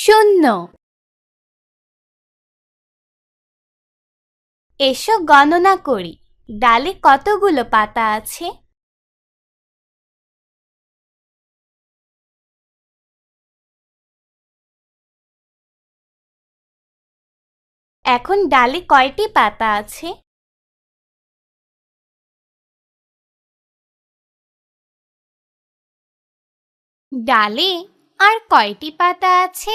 শূন্য। এসো গণনা করি ডালে কতগুলো পাতা আছে? এখন ডালে কয়টি পাতা আছে? ডালে আর কয়টি পাতা আছে?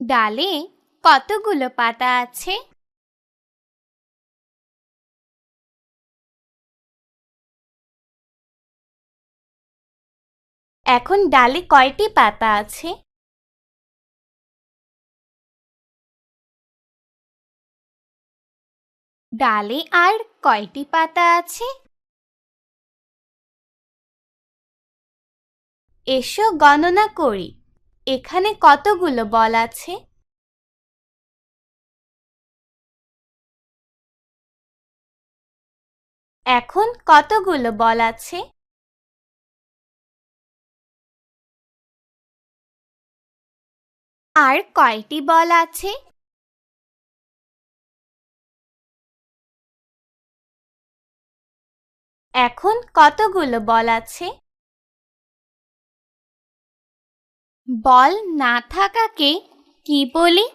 ডালে কতগুলো পাতা আছে? এখন ডালে কয়টি পাতা আছে? ডালে আর কয়টি পাতা আছে? এসো গণনা করি। এখানে কতগুলো বল আছে? এখন কতগুলো বল আছে? আর কয়টি বল আছে? এখন কতগুলো বল আছে? বল না থাকাকে কি বলি?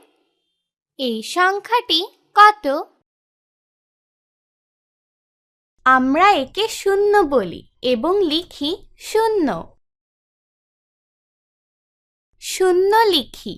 এই সংখ্যাটি কত? আমরা একে শূন্য বলি এবং লিখি শূন্য। শূন্য লিখি।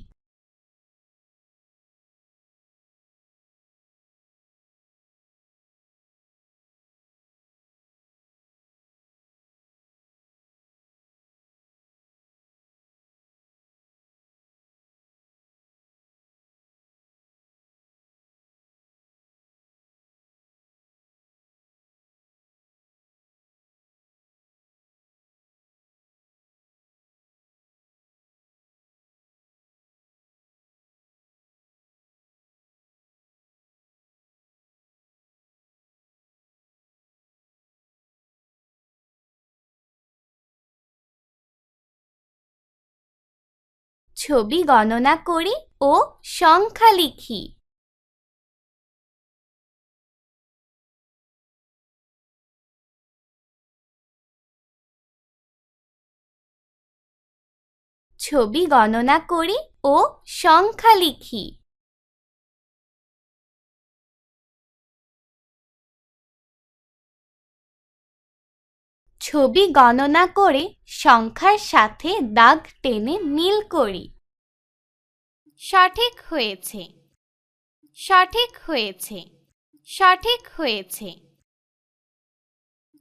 ছবি গণনা করি ও সংখ্যা লিখি। ছবি গণনা করি ও সংখ্যা লিখি। ছবি গণনা করে সংখ্যার সাথে দাগ টেনে মিল করি। সঠিক হয়েছে। সঠিক হয়েছে। সঠিক হয়েছে।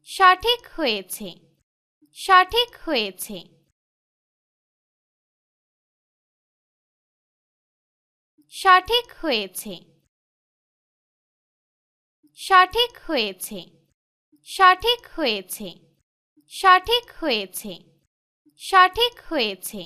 সঠিক হয়েছে। সঠিক হয়েছে। সঠিক হয়েছে। সঠিক হয়েছে। সঠিক হয়েছে। সঠিক হয়েছে। সঠিক হয়েছে।